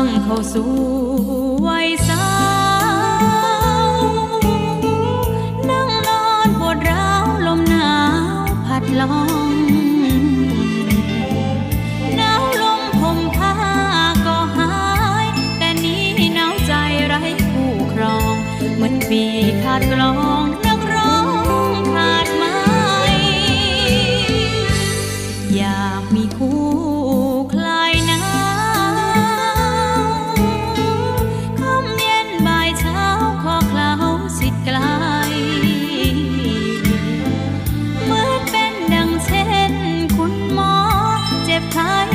างเข้าสู่วัยสา time.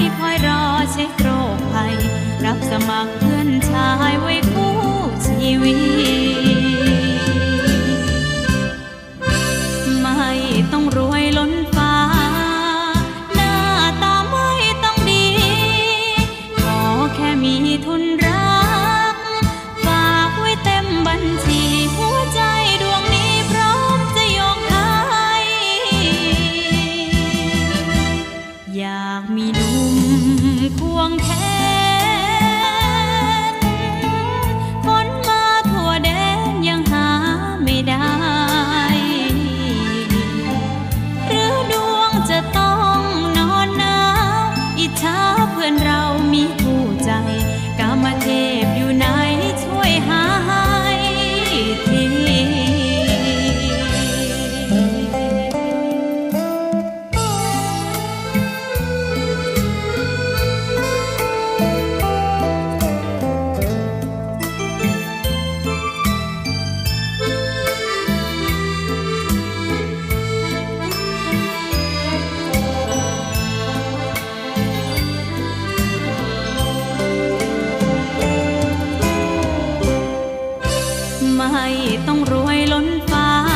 ต้องรวยล้นฟ้า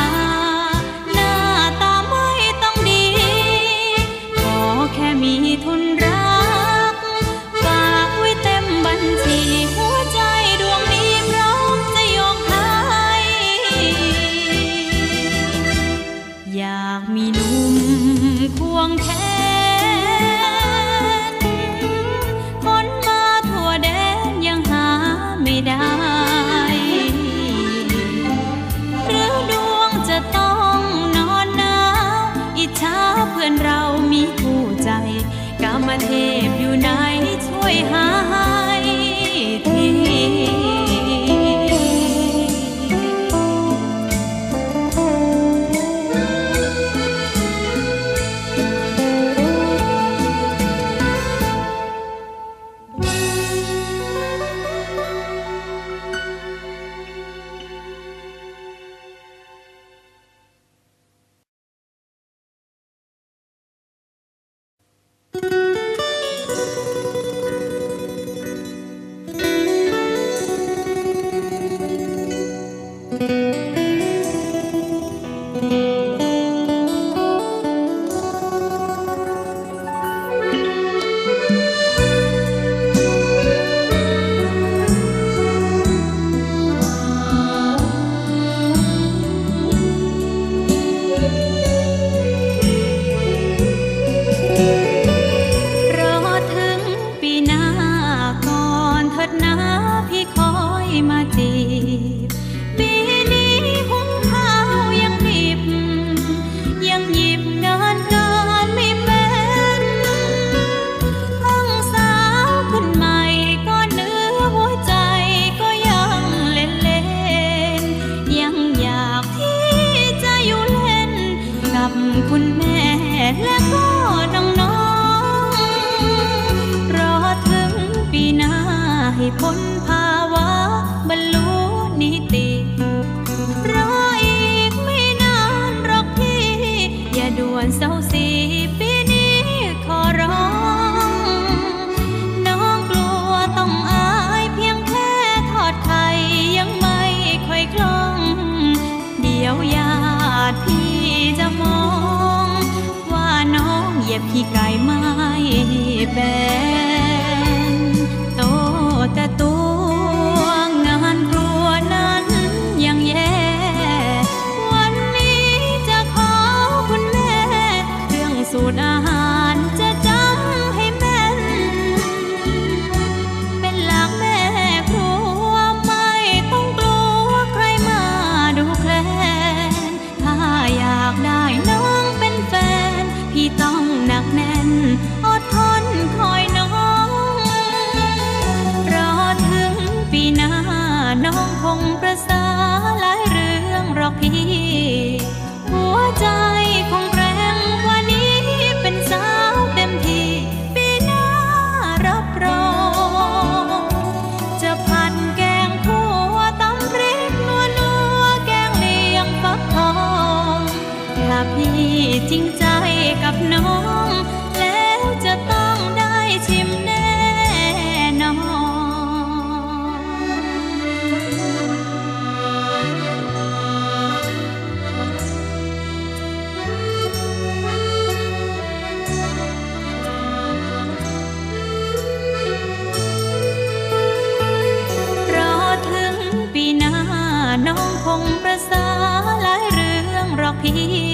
นและก็น้องๆ รอถึงปีหน้าให้พ้นภาวะบรรลุนิติ รออีกไม่นานหรอกพี่ อย่าด่วนเศร้าสีปี เย็บที่ไกลไม้แบ ประสาหลายเรื่องหรอกพี่ หัวใจ see